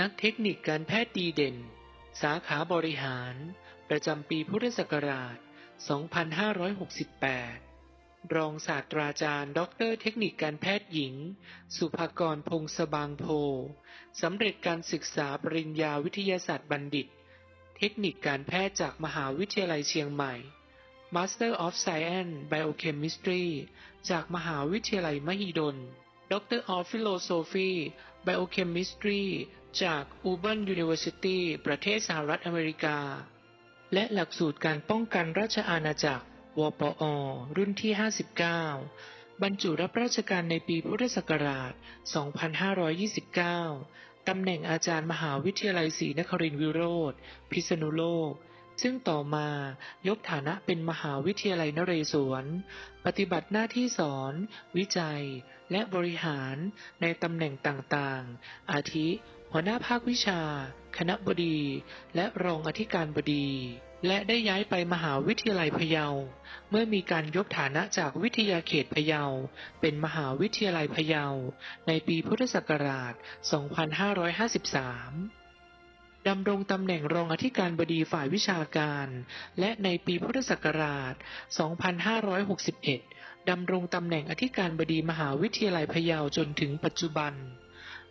นักเทคนิคการแพทย์ดีเด่น สาขาบริหาร ประจำปีพุทธศักราช 2568 รองศาสตราจารย์ดอกเตอรเทคนิคการแพทย์หญิง สุภกรพงศบางโพสำเร็จการศึกษาปริญญาวิทยาศาสตร์บัณฑิต เทคนิคการแพทย์จากมหาวิทยาลัยเชียงใหม่ Master of Science Biochemistry จากมหาวิทยาลัยมหิดล Doctor of Philosophy Biochemistry จาก Auburn University ประเทศสหรัฐอเมริกา และหลักสูตรการป้องกันราชอาณาจักร วปอ รุ่นที่ 59 บรรจุรับราชการในปีพุทธศักราช 2529 ตำแหน่งอาจารย์มหาวิทยาลัยศรีนครินทรวิโรธ พิษณุโลก ซึ่งต่อมายกฐานะเป็นมหาวิทยาลัยนเรศวร ปฏิบัติหน้าที่สอน วิจัย และบริหารในตำแหน่งต่างๆ อาทิ หัวหน้าภาควิชา คณะบดี และรองอธิการบดี และได้ย้ายไปมหาวิทยาลัยพะเยา เมื่อมีการยกฐานะจากวิทยาเขตพะเยา เป็นมหาวิทยาลัยพะเยา ในปีพุทธศักราช 2553ดำรงตำแหน่งรองอธิการบดีฝ่ายวิชาการ และในปีพุทธศักราช 2561 ดำรงตำแหน่งอธิการบดีมหาวิทยาลัยพะเยาจนถึงปัจจุบัน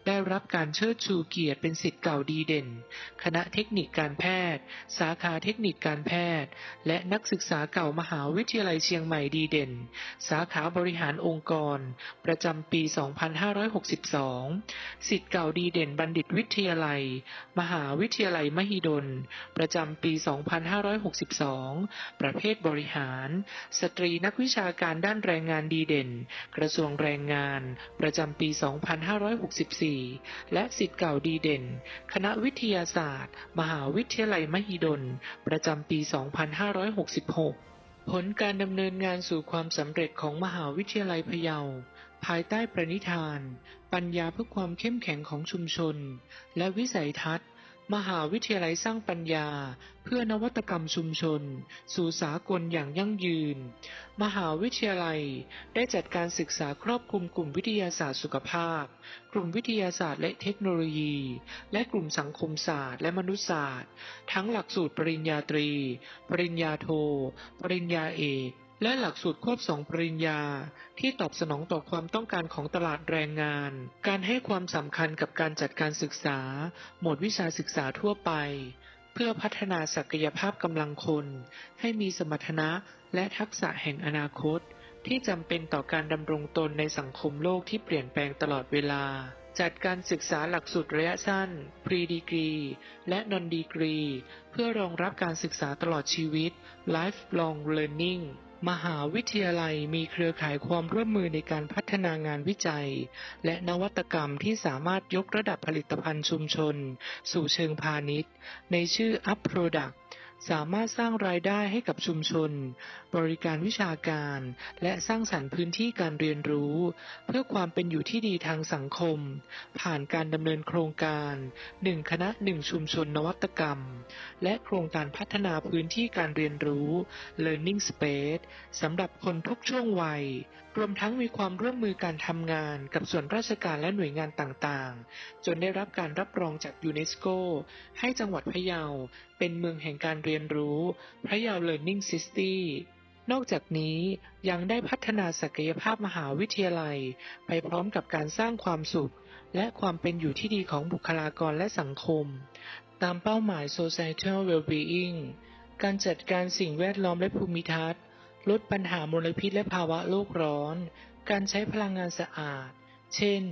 ได้รับการเชิดชูเกียรติเป็นสิทธิ์เก่าดีเด่น คณะเทคนิคการแพทย์ สาขาเทคนิคการแพทย์ และนักศึกษาเก่ามหาวิทยาลัยเชียงใหม่ดีเด่น สาขาบริหารองค์กร ประจำปี 2562 สิทธิ์เก่าดีเด่นบัณฑิตวิทยาลัย มหาวิทยาลัยมหิดล ประจำปี 2562 ประเภทบริหาร สตรีนักวิชาการด้านแรงงานดีเด่น กระทรวงแรงงาน ประจำปี 2564และสิทธิ์เก่าดีเด่น คณะวิทยาศาสตร์ มหาวิทยาลัยมหิดล ประจำปี 2566 ผลการดำเนินงานสู่ความสำเร็จของมหาวิทยาลัยพะเยา ภายใต้ประนิธาน ปัญญาเพื่อความเข้มแข็งของชุมชน และวิสัยทัศน์ มหาวิทยาลัยสร้างปัญญา เพื่อนวัตกรรมชุมชน สู่สากลอย่างยั่งยืน มหาวิทยาลัยได้จัดการศึกษาครอบคลุมกลุ่มวิทยาศาสตร์สุขภาพ กลุ่มวิทยาศาสตร์และเทคโนโลยี และกลุ่มสังคมศาสตร์และมนุษยศาสตร์ ทั้งหลักสูตรปริญญาตรี ปริญญาโท ปริญญาเอก และหลักสูตรควบสองปริญญา ที่ตอบสนองต่อความต้องการของตลาดแรงงาน การให้ความสำคัญกับการจัดการศึกษา หมวดวิชาศึกษาทั่วไป เพื่อพัฒนาศักยภาพกำลังคน ให้มีสมรรถนะและทักษะแห่งอนาคต ที่จำเป็นต่อการดำรงตนในสังคมโลกที่เปลี่ยนแปลงตลอดเวลา จัดการศึกษาหลักสูตรระยะสั้น pre degree และ non degree เพื่อรองรับการศึกษาตลอดชีวิต lifelong learning มหาวิทยาลัยมีเครือข่ายความร่วมมือในการพัฒนางานวิจัย และนวัตกรรมที่สามารถยกระดับผลิตภัณฑ์ชุมชน สู่เชิงพาณิชย์ ในชื่อ Up Product สามารถสร้างรายได้ให้กับชุมชน บริการวิชาการ และสร้างสรรค์พื้นที่การเรียนรู้ เพื่อความเป็นอยู่ที่ดีทางสังคม ผ่านการดำเนินโครงการหนึ่งคณะหนึ่งชุมชนนวัตกรรม และโครงการพัฒนาพื้นที่การเรียนรู้ Learning Space สำหรับคนทุกช่วงวัย รวมทั้งมีความร่วมมือการทำงานกับส่วนราชการและหน่วยงานต่างๆ จนได้รับการรับรองจากยูเนสโก ให้จังหวัดพะเยาเป็นเมืองแห่งการเรียนรู้พระเยาว Learning City นอกจากนี้ยังได้พัฒนาศักยภาพมหาวิทยาลัย ไปพร้อมกับการสร้างความสุข และความเป็นอยู่ที่ดีของบุคลากรและสังคม ตามเป้าหมาย Societal Wellbeing การจัดการสิ่งแวดล้อมและภูมิทัศน์ ลดปัญหามลพิษและภาวะโลกร้อน การใช้พลังงานสะอาด เช่น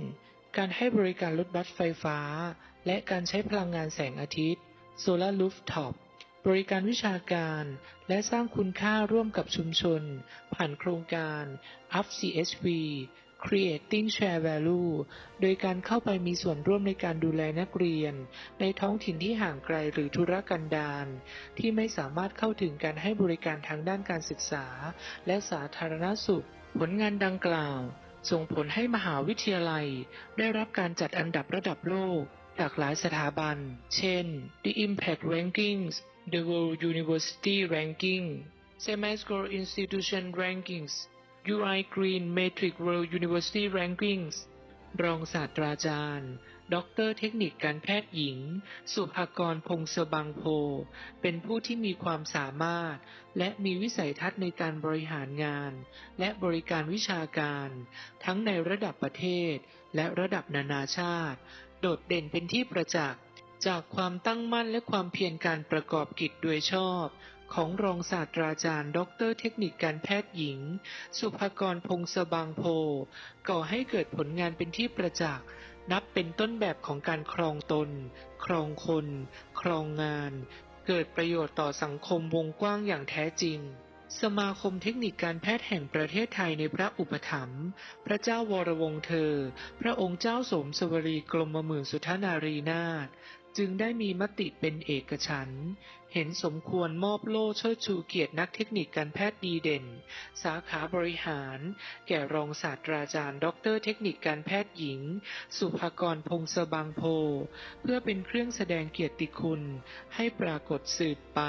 การให้บริการรถบัสไฟฟ้า และการใช้พลังงานแสงอาทิตย์ Solar Rooftop บริการวิชาการ และสร้างคุณค่าร่วมกับชุมชน ผ่านโครงการ Up CSV Creating Share Value โดยการเข้าไปมีส่วนร่วมในการดูแลนักเรียน ในท้องถิ่นที่ห่างไกลหรือธุรกันดารที่ไม่สามารถเข้าถึงการให้บริการทางด้านการศึกษา และสาธารณสุข ผลงานดังกล่าว ส่งผลให้มหาวิทยาลัย ได้รับการจัดอันดับระดับโลก จากหลายสถาบัน เช่น The Impact Rankings The World University Ranking Semascore Institution Rankings UI Green Matrix World University Rankings รองศาสตราจารย์ ดรเทคนิคการแพทย์หญิง สุภากรพงศบังโพ เป็นผู้ที่มีความสามารถ และมีวิสัยทัศน์ในการบริหารงาน และบริการวิชาการ ทั้งในระดับประเทศ และระดับนานาชาติ โดดเด่นเป็นที่ประจักษ์จากความตั้งมั่นและความเพียรการประกอบกิจโดยชอบ ของรองศาสตราจารย์ ดรเทคนิคการแพทย์หญิง สุภกรพงศบางโพ ก่อให้เกิดผลงานเป็นที่ประจักษ์นับเป็นต้นแบบของการครองตน ครองคน ครองงาน เกิดประโยชน์ต่อสังคมวงกว้างอย่างแท้จริง สมาคมเทคนิคการแพทย์แห่งประเทศไทยในพระอุปถัมภ์ พระเจ้าวรวงเธอ พระองค์เจ้าสมสวรีกรมหมื่นสุทนารีนาถจึงได้มีมติเป็นเอกฉันท์เห็นสมควรมอบโล่เชิดชูเกียรตินักเทคนิคการแพทย์ดีเด่น สาขาบริหาร แก่รองศาสตราจารย์ ดรเทคนิคการแพทย์หญิง สุภกรพงศบางโพ เพื่อเป็นเครื่องแสดงเกียรติคุณให้ปรากฏสืบไป